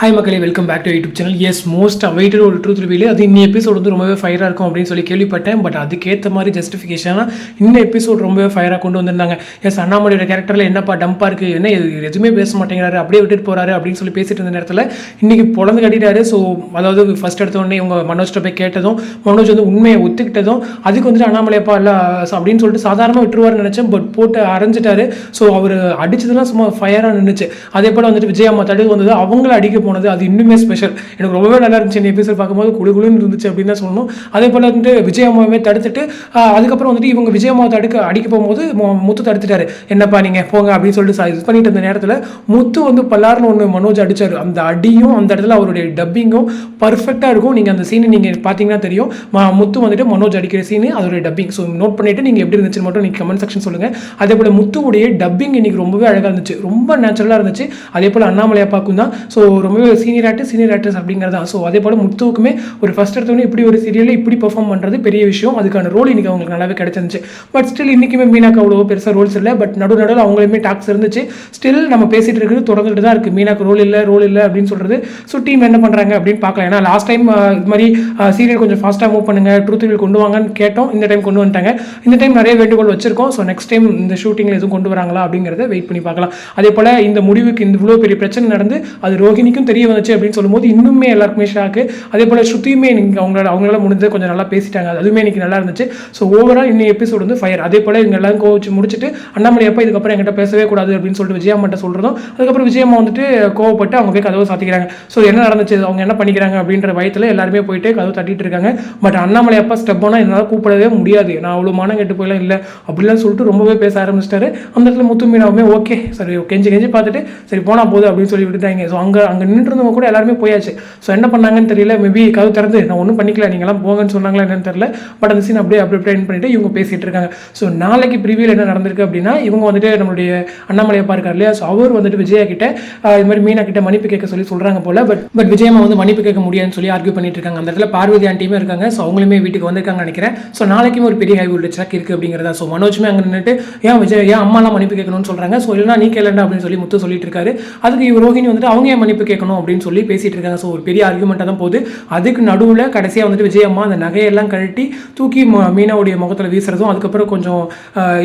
Hi மக்களே welcome back to YouTube channel as most awaited ஒரு truth reveal அது இந்த எபிசோட் வந்து ரொம்பவே ஃபயராக இருக்கும் அப்படின்னு சொல்லி கேள்விப்பட்டேன். பட் அதுக்கேற்ற மாதிரி ஜஸ்டிஃபிகேஷனாக இந்த எபிசோட் ரொம்பவே ஃபயராக கொண்டு வந்திருந்தாங்க. எஸ் அண்ணாமலையோட கேரக்டரில் என்னப்பா டம்பாக இருக்குது என்ன இது? எதுவுமே பேச மாட்டேங்கிறாரு. அப்படியே விட்டுட்டு போகிறாரு அப்படின்னு சொல்லி பேசிட்டு இருந்த நேரத்தில் இன்னைக்கு பொழந்து கட்டிட்டாரு. ஸோ அதாவது ஃபர்ஸ்ட் எடுத்தோடனே இவங்க மனோஜ்ட்ட போய் கேட்டதும் மனோஜ் வந்து உண்மையை ஒத்துக்கிட்டதும் அதுக்கு வந்துட்டு அண்ணாமலையப்பா இல்லை அப்படின்னு சொல்லிட்டு சாதாரணமாக விட்டுருவாருன்னு நினச்சேன். பட் போட்டு அரைஞ்சிட்டாரு. ஸோ அவர் அடிச்சதெல்லாம் சும்மா ஃபயராக நின்றுச்சு அதே போல் வந்துட்டு விஜயம்மா தடுக்கு வந்தது அவங்கள அடிக்க போனது அது இன்னுமே ஸ்பெஷல் எனக்கு ரொம்பவே நல்லா இருந்துச்சு. இந்த எபிசோட் பார்க்கும்போது குழு குழுன்னு இருந்துச்சு அப்படின்னு தான் சொல்லணும். அதே போல் வந்துட்டு விஜயம்மாவே தடுத்துட்டு அதுக்கப்புறம் வந்துட்டு இவங்க விஜயம்மாவை தடுக்க அடிக்க போகும்போது முத்து தடுத்துட்டாரு. என்னப்பா நீங்கள் போங்க அப்படின்னு சொல்லிட்டு இது பண்ணிட்டு இருந்த நேரத்தில் முத்து வந்து பல்லாருன்னு ஒன்று மனோஜ் அடித்தார் அந்த அடியும் அந்த இடத்துல அவருடைய டப்பிங்கும் பர்ஃபெக்டாக இருக்கும். நீங்கள் அந்த சீனை நீங்கள் பார்த்தீங்கன்னா தெரியும். முத்து வந்துட்டு மனோஜ் அடிக்கிற சீனு அதோடைய டப்பிங் ஸோ நோட் பண்ணிட்டு நீங்கள் எப்படி இருந்துச்சுன்னு மட்டும் நீங்கள் கமெண்ட் செக்ஷன் சொல்லுங்கள் அதே போல் முத்துவுடைய டப்பிங் இன்னைக்கு ரொம்பவே அழகாக இருந்துச்சு. ரொம்ப நேச்சுரலாக இருந்துச்சு. அதே போல் அண்ணாமலையா பார்க்கும் தான். ஸோ ரொம்ப ரொம்பவே சீனியர் ஆக்டர் சீனியர் ஆக்டர்ஸ் அப்படிங்கிறதா. ஸோ அதே போல் முத்துவுக்குமே ஒரு ஃபஸ்ட் எடுத்தோடனே இப்படி ஒரு சீரியலில் இப்படி பெர்ஃபார்ம் பண்ணுறது பெரிய விஷயம். அதுக்கான ரோல் இன்றைக்கி அவங்களுக்கு நல்லாவே கிடச்சிருந்துச்சு. பட் ஸ்டில் இன்றைக்குமே மீனாக்கு அவ்வளோ பெருசாக ரோல்ஸ் இல்லை. பட் நடு நடுவில் அவங்களுமே டாக்ஸ் இருந்துச்சு. ஸ்டில் நம்ம பேசிகிட்டு இருக்கிறது தொடர்ந்துட்டு தான் இருக்குது மீனாக்கு ரோல் இல்லை ரோல் இல்லை அப்படின்னு சொல்கிறது ஸோ டீம் என்ன பண்ணுறாங்க அப்படின்னு பார்க்கலாம். ஏன்னா லாஸ்ட் டைம் இது மாதிரி சீரியல் கொஞ்சம் ஃபாஸ்ட்டாக மூவ் பண்ணுங்க. ட்ரூத் வில் கொண்டு வாங்கன்னு கேட்டோம். இந்த டைம் கொண்டு வந்துட்டாங்க. இந்த டைம் நிறைய வேண்டுகோள் வச்சிருக்கோம். ஸோ நெக்ஸ்ட் டைம் இந்த ஷூட்டிங்கில் எதுவும் கொண்டு வராங்களா அப்படிங்கிறத வெயிட் பண்ணி பார்க்கலாம். அதே போல் இந்த முடிவுக்கு இந்த இவ்வளோ பெரிய பிரச்சனை நடந்து அது ரோஹிணிக்கும் தெரிய வந்துச்சு அப்படின்னு சொல்லும்போது இன்னுமே எல்லாருக்குமே ஷாக்கு அதே போல் ஸ்ருதியுமே இன்னைக்கு அவங்களால அவங்களால முடிஞ்சது கொஞ்சம் நல்லா பேசிட்டாங்க. அதுவுமே இன்னைக்கு நல்லா இருந்துச்சு. ஸோ ஓவரால் இன்னும் எபிசோட் வந்து ஃபயர் அதே போல் இவங்க எல்லாரும் கோவிச்சு முடிச்சுட்டு அண்ணாமலை அப்பா இதுக்கப்புறம் என்கிட்ட பேசவே கூடாது அப்படின்னு சொல்லிட்டு விஜயம்மாட்ட சொல்கிறதும் அதுக்கப்புறம் விஜயம்மா வந்துட்டு கோவப்பட்டு அவங்க போய் கதவை சாத்திக்கிறாங்க. ஸோ என்ன நடந்துச்சு? அவங்க என்ன பண்ணிக்கிறாங்க? அப்படின்ற பயத்தில் எல்லாருமே போயிட்டு கதவு தட்டிட்டு இருக்காங்க. பட் அண்ணாமலை அப்பா ஸ்டெப் ஆனால் என்னால் கூப்பிடவே முடியாது. நான் அவ்வளோ மானம் கெட்டு போயெல்லாம் இல்லை. அப்படிலாம் சொல்லிட்டு ரொம்பவே பேச ஆரம்பிச்சிட்டாரு. அந்த இடத்துல முத்து மீனாவுமே ஓகே சரி கெஞ்சி கெஞ்சி பார்த்துட்டு சரி போனால் போதும் அப்படின்னு சொல்லி விட்டுட்டாங்க ஸோ அங்கே அங்கே நின்றுருந்தவங்க கூட எல்லாருமே போயாச்சு. ஸோ என்ன பண்ணாங்கன்னு தெரியல. மேபி கதவு திறந்து நான் ஒன்றும் பண்ணிக்கல நீங்களாம் போங்கன்னு சொன்னாங்களா என்னன்னு தெரியல. பட் அந்த சீன் அப்படியே அப்படியே ப்ளேன் பண்ணிட்டு இவங்க பேசிட்டு இருக்காங்க. ஸோ நாளைக்கு ப்ரிவியூல என்ன நடந்திருக்கு அப்படின்னா இவங்க வந்துட்டு நம்மளுடைய அண்ணாமலையப்பா இருக்கார் இல்லையா? ஸோ அவர் வந்துட்டு விஜயா கிட்ட இது மாதிரி மீனா கிட்ட மன்னிப்பு கேட்க சொல்லி சொல்கிறாங்க போல. பட் பட் விஜயம்மா வந்து மன்னிப்பு கேட்க முடியாதுன்னு சொல்லி ஆர்கியூ பண்ணிட்டு இருக்காங்க. அந்த இடத்துல பார்வதி ஆண்டியுமே இருக்காங்க. ஸோ அவங்களுமே வீட்டுக்கு வந்திருக்காங்கன்னு நினைக்கிறேன். ஸோ நாளைக்குமே ஒரு பெரிய ஹை வோல்டேஜ் ட்ராக் இருக்கு அப்படிங்கிறதா. ஸோ மனோஜ்மே அங்கே நின்றுட்டு ஏன் விஜய் ஏன் அம்மாலாம் மன்னிப்பு கேட்கணும்னு சொல்கிறாங்க ஸோ இல்லைனா நீ கேளண்டா அப்படின்னு சொல்லி முத்து சொல்லிட்டு இருக்காரு. அதுக்கு ரோஹிணி வந்துட்டு அவங்க ஏன் மன்னிப்பு கேட்கணும்? அப்படின்னு சொல்லி பேசிட்டு இருக்காங்க ஸோ ஒரு பெரிய ஆர்குமெண்ட்டாக தான் போகுது. அதுக்கு நடுவில் கடைசியாக வந்துட்டு விஜயம்மா அந்த நகையெல்லாம் கழட்டி தூக்கி ம- மீனாவுடைய முகத்தில் வீசுறதும் அதுக்கப்புறம் கொஞ்சம்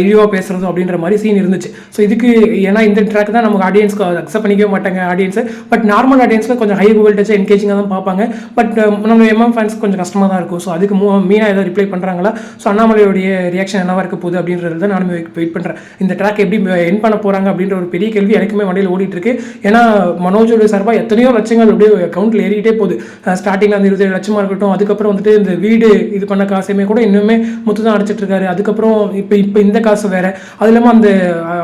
இழிவாக பேசுகிறதும் பேசுறதும் அப்படின்ற மாதிரி சீன் இருந்துச்சு. ஸோ இதுக்கு ஏன்னா இந்த ட்ராக் தான் நமக்கு ஆடியன்ஸ்க்கு அக்செப்ட் பண்ணிக்கவே மாட்டாங்க ஆடியன்ஸை பட் நார்மல் ஆடியன்ஸில் கொஞ்சம் ஹை வோல்டேஜ் என்கேஜிங்காக தான் பார்ப்பாங்க. பட் நம்ம எம்எம் ஃபேன்ஸ் கொஞ்சம் கஷ்டமாக தான் இருக்கும். ஸோ அதுக்கு மூ மீனா ஏதாவது ரிப்ளை பண்ணுறாங்களா ஸோ அண்ணாமலையுடைய ரியாக்ஷன் என்னவாக இருக்க போகுது அப்படின்றது தான் நானும் வெயிட் பண்ணுறேன் இந்த ட்ராக் எப்படி என் பண்ண போகிறாங்க அப்படின்ற ஒரு பெரிய கேள்வி எனக்குமே வண்டியில் ஓடிட்டு இருக்கு. ஏன்னா மனோஜோட சார்பாக எத்தனையோ லட்சங்கள் அப்படியே கவுண்ட்டில் ஏறிக்கிட்டே போகுது. ஸ்டார்டிங்கில் அந்த இருபத்தேழு லட்சமாக இருக்கட்டும் அதுக்கப்புறம் வந்துட்டு இந்த வீடு இது பண்ண காசையுமே கூட இன்னுமே முத்து தான் அடிச்சிட்டு இருக்காரு. அதுக்கப்புறம் இப்போ இப்போ இந்த காசு வேற. அது இல்லாமல் அந்த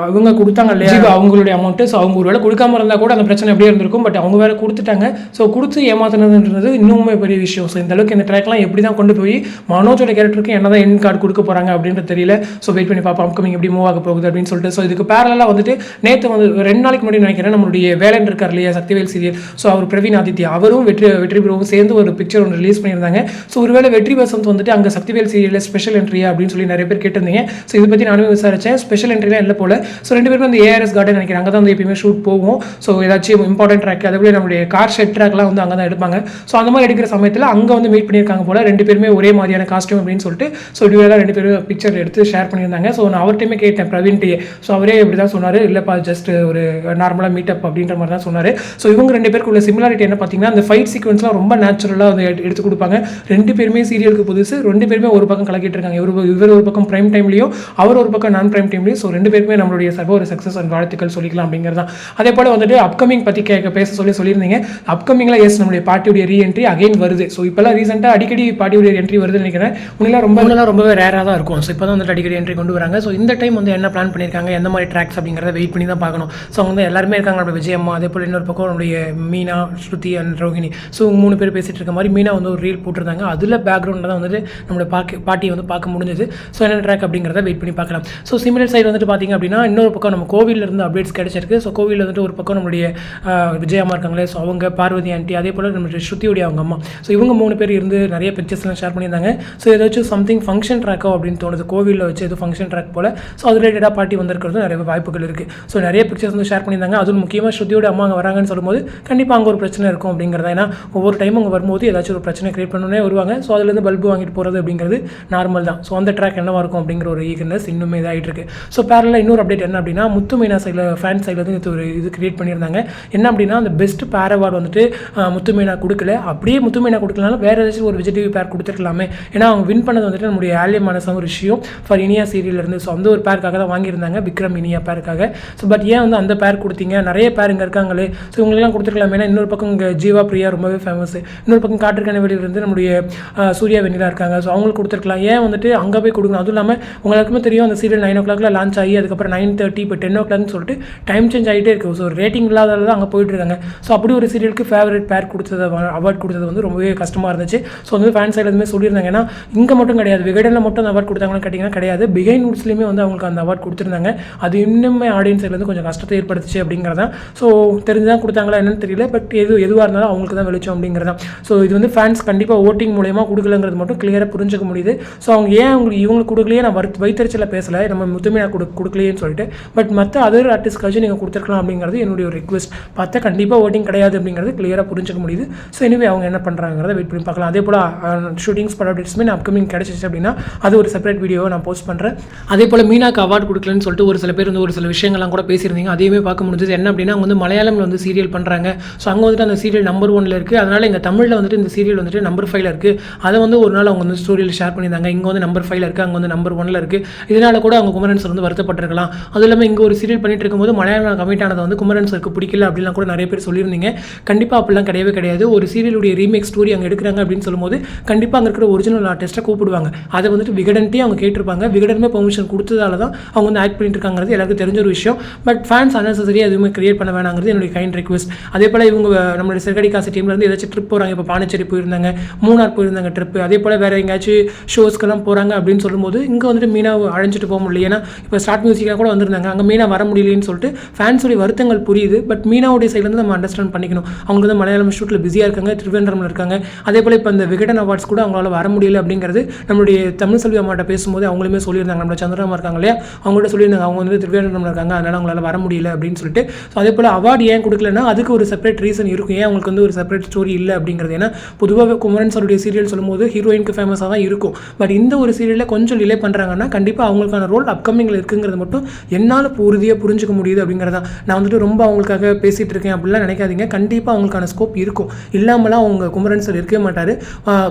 அவங்க இவங்க கொடுத்தாங்க இல்லையா? அவங்களுடைய அமௌண்ட்டு ஸோ அவங்க ஒருவேளை கொடுக்காம இருந்தால் கூட அந்த பிரச்சனை எப்படியே இருந்திருக்கும். பட் அவங்க வேற கொடுத்துட்டாங்க. ஸோ கொடுத்து ஏமாத்தினதுன்றது இன்னுமே பெரிய விஷயம். ஸோ இந்த அளவுக்கு இந்த ட்ராக்லாம் எப்படி தான் கொண்டு போய் மனோஜோட கேரக்டருக்கு என்ன தான் என் கார்டு கொடுக்க போகிறாங்க அப்படின்றது தெரியல. ஸோ வெயிட் பண்ணி பார்ப்போம் அப்கமிங் எப்படி மூவ் ஆக போகுது அப்படின்னு சொல்லிட்டு. ஸோ இதுக்கு பேரலாக வந்துட்டு நேற்று வந்து ரெண்டு நாளைக்கு முன்னாடி நினைக்கிறேன் நம்மளுடைய வேலன் இருக்கார் இல்லையா? சக்திவேல் சீரியல். ஸோ அவர் பிரவீன் ஆதித்யா அவரும் வெற்றி வெற்றி பெறவும் சேர்ந்து ஒரு பிக்சர் ஒன்று ரிலீஸ் பண்ணியிருந்தாங்க. ஸோ ஒருவேளை வெற்றி வசந்த் வந்துட்டு அங்கே சக்திவேல் சீரியலில் ஸ்பெஷல் என்ட்ரியா அப்படின்னு சொல்லி நிறைய பேர் கேட்டிருந்தீங்க. ஸோ இதை பற்றி நானும் விசாரிச்சேன். ஸ்பெஷல் என்ட்ரிலாம் இல்லை போல. ஸோ ரெண்டு பேரும் வந்து ஏஆர்எஸ் கார்டன் நினைக்கிறேன். அங்கே தான் வந்து எப்பயுமே ஷூட் போகும். ஸோ ஏதாச்சும் இம்பார்ட்டன்ட் ட்ராக் அதே போல நம்மளுடைய கார் ஷெட் ட்ராக்லாம் வந்து அங்கே தான் எடுப்பாங்க. ஸோ அந்த மாதிரி எடுக்கிற சமயத்தில் அங்கே வந்து மீட் பண்ணியிருக்காங்க போல. ரெண்டு பேருமே ஒரே மாதிரியான காஸ்டியூம் அப்படின்னு சொல்லிட்டு. ஸோ இதுவெல்லாம் ரெண்டு பேரும் பிக்சர் எடுத்து ஷேர் பண்ணியிருந்தாங்க. ஸோ நான் அவர்கிட்டயுமே கேட்டேன் பிரவீன்கிட்டயே. ஸோ அவரே இப்படி தான் சொன்னார். இல்லைப்பா ஜஸ்ட் ஒரு நார்மலாக மீட்டப் அப்படின்ற மாதிரி தான் சொன்னார். ஸோ இவங்க ரெண்டு பேருக்கு உள்ள சிமிலாரிட்டி என்ன பார்த்தீங்கன்னா அந்த ஃபைட் சீக்வன்ஸ்லாம் ரொம்ப நேச்சுரலாக வந்து எடுத்து கொடுப்பாங்க. ரெண்டு பேருமே சீரியலுக்கு புதுசு ரெண்டு பேருமே ஒரு பக்கம் கலக்கிட்டு இருக்காங்க. இவர் இவர் ஒரு பக்கம் பிரைம் டைம்லையும் அவர் ஒரு பக்கம் நான் பிரைம் டைம்லையும் ஸோ ரெண்டு பேருமே நம்மளுடைய சர்வ ஒரு சக்ஸஸ் அண்ட் வாழ்த்துக்கள் சொல்லிக்கலாம் அப்படிங்கிறது தான் அதே போல் வந்துட்டு அப்கமிங் பற்றி கேட்க பேச சொல்லி சொல்லியிருந்தீங்க. அப்கமிங்கில் எஸ் நம்மளுடைய ரீ ரீஎன்ட்ரி அகைன் வருது. ஸோ இப்போல்லாம் ரீசெண்டாக அடிக்கடி பாட்டியுடைய என்ட்ரி வருதுன்னு நினைக்கிறேன். முன்னெல்லாம் ரொம்ப ரொம்பவே ரேராக தான் இருக்கும். ஸோ இப்போ தான் வந்துட்டு அடிக்கடி என்ட்ரி கொண்டு வராங்க. ஸோ இந்த டைம் வந்து என்ன பிளான் பண்ணியிருக்காங்க? எந்த மாதிரி ட்ராக்ஸ் அப்படிங்கிறத வெயிட் பண்ணி தான் பார்க்கணும். ஸோ அவங்க வந்து எல்லாருமே இருக்காங்க. நம்ம விஜயம்மா அதே போல் இன்னொரு பக்கம் நம்மளுடைய மீனா ஸ்ருதி அண்ட் ரோஹிணி. ஸோ மூணு பேர் பேசிகிட்டு இருக்க மாதிரி மீனா வந்து ஒரு ரீல் போட்டிருந்தாங்க. அதில் பேக்ரவுண்டில் தான் வந்துட்டு நம்மளோட பார்க்க பாட்டியை வந்து பார்க்க முடிஞ்சது. ஸோ என்ன ட்ராக் அப்படிங்கிறத வெயிட் பண்ணி பார்க்கலாம். ஸோ சிமிலர் சைடு வந்துட்டு பார்த்தீங்க அப்படின்னா இன்னொரு பக்கம் நம்ம கோவிலிருந்து அப்டேட்ஸ் கிடைச்சிருக்கு. ஸோ கோவிலில் வந்துட்டு ஒரு பக்கம் நம்மளுடைய ஆஹ், விஜயம்மா இருக்காங்களே. ஸோ அவங்க பார்வதி ஆண்டி அதே போல் நம்மளுடைய ஸ்ருதியுடைய அவங்க அம்மா. ஸோ இவங்க மூணு பேர் இருந்து நிறைய பிக்சர்ஸ்லாம் ஷேர் பண்ணியிருந்தாங்க. ஸோ ஏதாச்சும் சம்திங் ஃபங்க்ஷன் ட்ராக்கோ அப்படின்னு தோணுது. கோவிலில் வச்சு எதுவும் ஃபங்க்ஷன் ட்ராக் போல். ஸோ அது ரிலேட்டடாக பாட்டி வந்திருக்கிறது நிறைய வாய்ப்புகள் இருக்குது ஸோ நிறைய பிக்சர்ஸ் வந்து ஷேர் பண்ணியிருந்தாங்க. அதுவும் முக்கியமாக ஸ்ருதியோட அம்மா அங்கே வராங்கன்னு சொல்லும்போது கண்டிப்பாக அங்கே ஒரு பிரச்சனை இருக்கும் அப்படிங்கிறத. ஏன்னா ஒவ்வொரு டைம் அங்கே வரும்போது ஏதாச்சும் ஒரு பிரச்சனை கிரியேட் பண்ணணுன்னே வருவாங்க. ஸோ அதுலேருந்து பல்பு வாங்கிட்டு போகிறது அப்படிங்கிறது நார்மல் தான். ஸோ அந்த ட்ராக் என்னவாக இருக்கும் அப்படிங்கிற ஒரு ஈகர்னஸ் இன்னுமே இதாகிட்டு இருக்கு. ஸோ பேரலாக இன்னொரு அப்டேட் என்ன அப்படின்னா முத்து மீனா சைடில் ஃபேன் சைடில் வந்து இது ஒரு இது கிரியேட் பண்ணியிருந்தாங்க. என்ன அப்படின்னா அந்த பெஸ்ட் பேர் அவார்டு வந்துட்டு முத்துமீனா முத்து மீனா கொடுக்கல. அப்படியே முத்து மீனா கொடுக்கலனாலும் வேறு ஏதாச்சும் ஒரு விஜய் டிவி பேர் கொடுத்துருக்கலாமே. ஏன்னா அவங்க வின் பண்ணது வந்துட்டு நம்முடைய ஆலிய மனசம் ஒரு விஷயம் ஃபார் இனியா சீரியலேருந்து ஸோ அந்த ஒரு பேருக்காக தான் வாங்கியிருந்தாங்க விக்ரம் இனியா பேருக்காக ஸோ பட் ஏன் வந்து அந்த பேர் கொடுத்தீங்க? நிறைய பேர் இங்கே இருக்காங்களே. ஸோ இவங்களெல்லாம் கொடுத்துருக்கலாமே ஏன்னா இன்னொரு பக்கம் இங்கே ஜீவா பிரியா ரொம்பவே ஃபேமஸ் இன்னொரு பக்கம் காற்றுக்கான வெளியிலிருந்து நம்முடைய சூர்யா வெண்ணிலா இருக்காங்க. ஸோ அவங்களுக்கு கொடுத்துருக்கலாம். ஏன் வந்துட்டு அங்கே போய் கொடுக்கணும்? அதுவும் இல்லாமல் உங்களுக்குமே தெரியும் அந்த சீரியல் நைன் ஓ கிளாக்ல லான்ச் ஆகி அதுக்கப்புறம் நைன் தேர்ட்டி இப்போ டென் ஓ கிளாக்னு சொல்லிட்டு டைம் சேஞ்ச் ஆகிட்டே இருக்குது ஸோ ரேட்டிங் இல்லாதால தான் அங்கே போயிட்டு இருக்காங்க. ஸோ அப்படி ஒரு சீரியலுக்கு ஃபேவரட் பேர் கொடுத்தது அவார்ட் கொடுத்தது வந்து ரொம்பவே கஷ்டமாக இருந்துச்சு. ஸோ வந்து ஃபேன் சைடு எதுவுமே சொல்லியிருந்தாங்க. ஏன்னா இங்கே மட்டும் கிடையாது. விகடனில் மட்டும் அந்த அவார்ட் கொடுத்தாங்கன்னு கேட்டிங்கன்னா கிடையாது. பிகைன் நூட்ஸ்லையுமே வந்து அவங்களுக்கு அந்த அவார்ட் கொடுத்துருந்தாங்க. அது இன்னுமே ஆடியன்ஸ்லேருந்து கொஞ்சம் கஷ்டத்தை ஏற்படுத்துச்சு அப்படிங்கிறதான். ஸோ தெரிஞ்சு தான் கொடுத்தாங்களா என்னன்னு தெரியல பட் எது எதுவாக இருந்தாலும் அவங்களுக்கு தான் வெளிச்சம் அப்படிங்கிறதான் ஸோ இது வந்து ஃபேன்ஸ் கண்டிப்பாக ஓட்டிங் மூலயமா கொடுக்கலங்கிறது மட்டும் கிளியராக புரிஞ்சுக்க முடியுது. ஸோ அவங்க ஏன் அவங்களுக்கு இவங்களுக்கு கொடுக்கலையே நான் வரு வைத்தறிச்சல பேசலை நம்ம முத்துமையாக கொடு கொடுக்கலையேன்னு சொல்லிட்டு. பட் மற்ற அதர் ஆர்டிஸ்ட்காச்சும் நீங்கள் கொடுத்துருக்கலாம் அப்படிங்கிறது என்னுடைய ஒரு ரிக்வஸ்ட் பார்த்தா கண்டிப்பாக ஓட்டிங் கிடையாது அப்படிங்கிறது கிளியராக புரிஞ்சுக்க முடியுது. ஸோ எனவே அவங்க என்ன பண்ணுறாங்கிறத வெயிட் பண்ணி பார்க்கலாம். அதே போல் ஷூட்டிங்ஸ் பட அப்டேட்ஸுமே நான் அப்கமிங் கிடச்சிச்சு அப்படின்னா அது ஒரு செப்பரேட் வீடியோவை நான் போஸ்ட் பண்ணுறேன் அதே போல் மீனாக்கு அவார்டு கொடுக்கலன்னு சொல்லிட்டு ஒரு சில பேர் வந்து ஒரு சில விஷயங்கள்லாம் கூட பேசியிருந்தீங்க. அதையுமே பார்க்க முடிஞ்சது. என்ன அப்படின்னா அவங்க வந்து மலையாளமில் வந்து சீரியல் பண்ணுறாங்க ஸோ அங்கே வந்துட்டு அந்த சீரியல் நம்பர் ஒன்ல இருக்குது அதனால் எங்கள் தமிழில் வந்துட்டு இந்த சீரியல் வந்துட்டு நம்பர் ஃபைவ்ல இருக்குது அதை வந்து ஒரு நாள் அவங்க வந்து ஸ்டோரியில் ஷேர் பண்ணியிருந்தாங்க. இங்கே வந்து நம்பர் ஃபைவ்ல இருக்குது அங்கே வந்து நம்பர் ஒன்ல இருக்குது இதனால் கூட அவங்க குமரன் சார் வந்து வருத்தப்பட்டிருக்கலாம். அதுவும் இல்லாமல் இங்கே ஒரு சீரியல் பண்ணிட்டு இருக்கும்போது மலையாளம் கமிட் ஆனதை வந்து குமரன் சாருக்கு பிடிக்கல அப்படிலாம் கூட நிறைய பேர் சொல்லியிருந்தீங்க. கண்டிப்பாக அப்படிலாம் கிடையவே கிடையாது. ஒரு சீரியலுடைய ரீமேக் ஸ்டோரி அங்கே எடுக்கிறாங்க அப்படின்னு சொல்லும்போது கண்டிப்பாக அங்கே இருக்கிற ஒரிஜினல் ஆர்டிஸ்ட்டை கூப்பிடுவாங்க. அதை வந்துட்டு விகடன்ட்டே அவங்க கேட்டிருப்பாங்க. விகடனுமே பெர்மிஷன் கொடுத்ததால தான் அவங்க வந்து ஆக்ட் பண்ணிட்டு இருக்காங்கிறது எல்லாருக்கும் தெரிஞ்ச ஒரு விஷயம். பட் ஃபேன்ஸ் அன்னெசரி எதுவுமே கிரியேட் பண்ண வேணாங்கிறது என்னுடைய கைண்ட் ரெக்வஸ்ட் அதே போல் இவங்க நம்மளுடைய சிறுகடி காசு இருந்து ஏதாச்சும் ட்ரிப் போகிறாங்க இப்போ பாண்டிச்சேரி போயிருந்தாங்க மூணார் போயிருந்தாங்க ட்ரிப் அதே போல் வேறு எங்கேயாச்சும் ஷோஸ்க்கெல்லாம் போகிறாங்க அப்படின்னு சொல்லும்போது இங்கே வந்துட்டு மீனா அழைஞ்சிட்டு போக முடியல. ஏன்னா இப்போ ஸ்டார்ட் மியூசிக்காக கூட வந்திருந்தாங்க. அங்கே மீனா வர முடியலன்னு சொல்லிட்டு ஃபேன்ஸுடைய வருத்தங்கள் புரியுது. பட் மீனாவுடைய சைட்லேருந்து நம்ம அண்டர்ஸ்டாண்ட் பண்ணிக்கணும். அவங்க வந்து மலையாளம் ஷூட்டில் பிஸியாக இருக்காங்க திருவேந்திரமில் இருக்காங்க. அதே போல் இப்போ இந்த விகடன் அவார்ட்ஸ் கூட அவங்களால வர முடியல அப்படிங்கிறது நம்மளுடைய தமிழ் செல்வி அம்மாட்ட பேசும்போது அவங்களுமே சொல்லியிருந்தாங்க. நம்ம சந்திரமா இருக்காங்க இல்லையா? அவங்கள்ட்ட சொல்லியிருந்தாங்க. அவங்க வந்து திருவேந்திரமில் இருக்காங்க. அதனால் அவங்களால வர முடியல அப்படின்னு சொல்லிட்டு. ஸோ அதே போல் அவார்டு ஏன் கொடுக்கலன்னா அதுக்கு ஒரு செப்பரேட் ரீசன் இருக்கும். ஏன் அவங்களுக்கு வந்து ஒரு செப்பரேட் ஸ்டோரி இல்லை அப்படிங்கிறது? ஏன்னா பொதுவாக குமரன் சாருடைய சீரியல் சொல்லும்போது ஹீரோயினுக்கு ஃபேமஸாக தான் இருக்கும். பட் இந்த ஒரு சீரியலில் கொஞ்சம் டிலே பண்ணுறாங்கன்னா கண்டிப்பாக அவங்களுக்கான ரோல் அப்கமிங்கில் இருக்குங்கிறது மட்டும் என்னால் உறுதியாக புரிஞ்சுக்க முடியுது அப்படிங்கிறதா நான் வந்துட்டு ரொம்ப அவங்களுக்காக பேசிகிட்டு இருக்கேன் அப்படிலாம் நினைக்காதீங்க. கண்டிப்பாக அவங்களுக்கான ஸ்கோப் இருக்கும். இல்லாமலாம் அவங்க குமரன் சார் இருக்கவே மாட்டார்.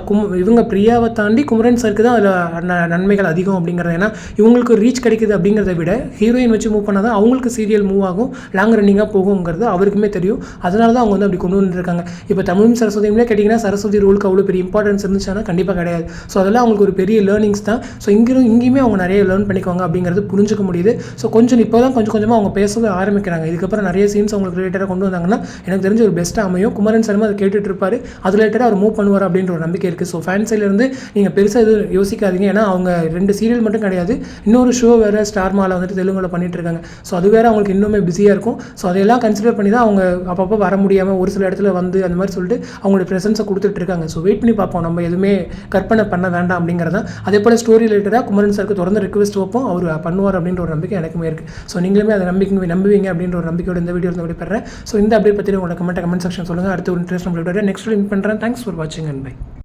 கும் இவங்க பிரியாவை தாண்டி குமரன் சாருக்கு தான் அதில் நன்மைகள் அதிகம் அப்படிங்கிறது. ஏன்னா இவங்களுக்கு ரீச் கிடைக்குது அப்படிங்கிறத விட ஹீரோயின் வச்சு மூவ் பண்ணால் தான் அவங்களுக்கு சீரியல் மூவ் ஆகும். லாங் ரன்னிங்காக போகுங்கிறது அவருக்குமே தெரியும். அதனால தான் அவங்க வந்து அப்படி கொண்டு வந்துருக்காங்க. இப்போ தமிழும் சரஸ்வதியுமே கேட்டிங்கன்னா சரஸ்வதி ரோலுக்கு அவ்வளோ பெரிய இம்பார்ட்டன்ஸ் இருந்துச்சுன்னா கண்டிப்பாக கிடையாது. ஸோ அதெல்லாம் அவங்களுக்கு ஒரு பெரிய லேர்னிங்ஸ் தான். ஸோ இங்கேயும் இங்கேயுமே அவங்க நிறைய லேர்ன் பண்ணிக்குவாங்க அப்படிங்கிறது புரிஞ்சுக்க முடியுது. ஸோ கொஞ்சம் இப்போ தான் கொஞ்சம் கொஞ்சமாக அவங்க பேசவே ஆரம்பிக்கிறாங்க. இதுக்கப்புறம் நிறைய சீன்ஸ் அவங்களுக்கு ரிலேட்டடாக கொண்டு வந்தாங்கன்னா எனக்கு தெரிஞ்ச ஒரு பெஸ்ட்டாக அமையும். குமரன் சர்மா அதை கேட்டுட்டு இருப்பார். அது ரிலேட்டடாக அவர் மூவ் பண்ணுவார் அப்படின்ற ஒரு நம்பிக்கை இருக்குது ஸோ ஃபேன் சைட்லேருந்து நீங்கள் பெருசாக எதுவும் யோசிக்காதீங்க. ஏன்னா அவங்க ரெண்டு சீரியல் மட்டும் கிடையாது. இன்னொரு ஷோ வேறு ஸ்டார் மாலை வந்துட்டு தெலுங்கில் பண்ணிட்டு இருக்காங்க. ஸோ அது வேறு அவங்களுக்கு இன்னுமே பிஸியாக இருக்கும். ஸோ அதையெல்லாம் கன்சிடர் பண்ணி தான் அவங்க அப்போ அப்பப்போ வர முடியாமல் ஒரு சில இடத்துல வந்து அந்த மாதிரி சொல்லிட்டு அவங்களுடைய ப்ரெசன்ஸை கொடுத்துட்டு இருக்காங்க. ஸோ வெயிட் பண்ணி பார்ப்போம். நம்ம எதுவுமே கற்பனை பண்ண வேண்டாம் அப்படிங்கிறதா. அதே போல் ஸ்டோரி ரிலேட்டடாக குமரன் சாருக்கு தொடர்ந்து ரிக்வெஸ்ட் வைப்போம். அவர் பண்ணுவார் அப்படின்ற ஒரு நம்பிக்கை எனக்குமே இருக்குது ஸோ நீங்களுமே அதை நம்பிக்கை நம்புவீங்க அப்படின்ற ஒரு நம்பிக்கையோட இந்த வீடியோ வந்து பெறேன் ஸோ இந்த அப்டேட் பற்றி உங்களோட கமெண்ட் கமெண்ட் செக்ஷன் சொல்லுங்கள் அடுத்து ஒரு இன்ட்ரெஸ்ட் நம்மளோட நெக்ஸ்ட் லிங்க் பண்ணுறேன் தேங்க்ஸ் ஃபார் வாட்சிங் அண்ட் பை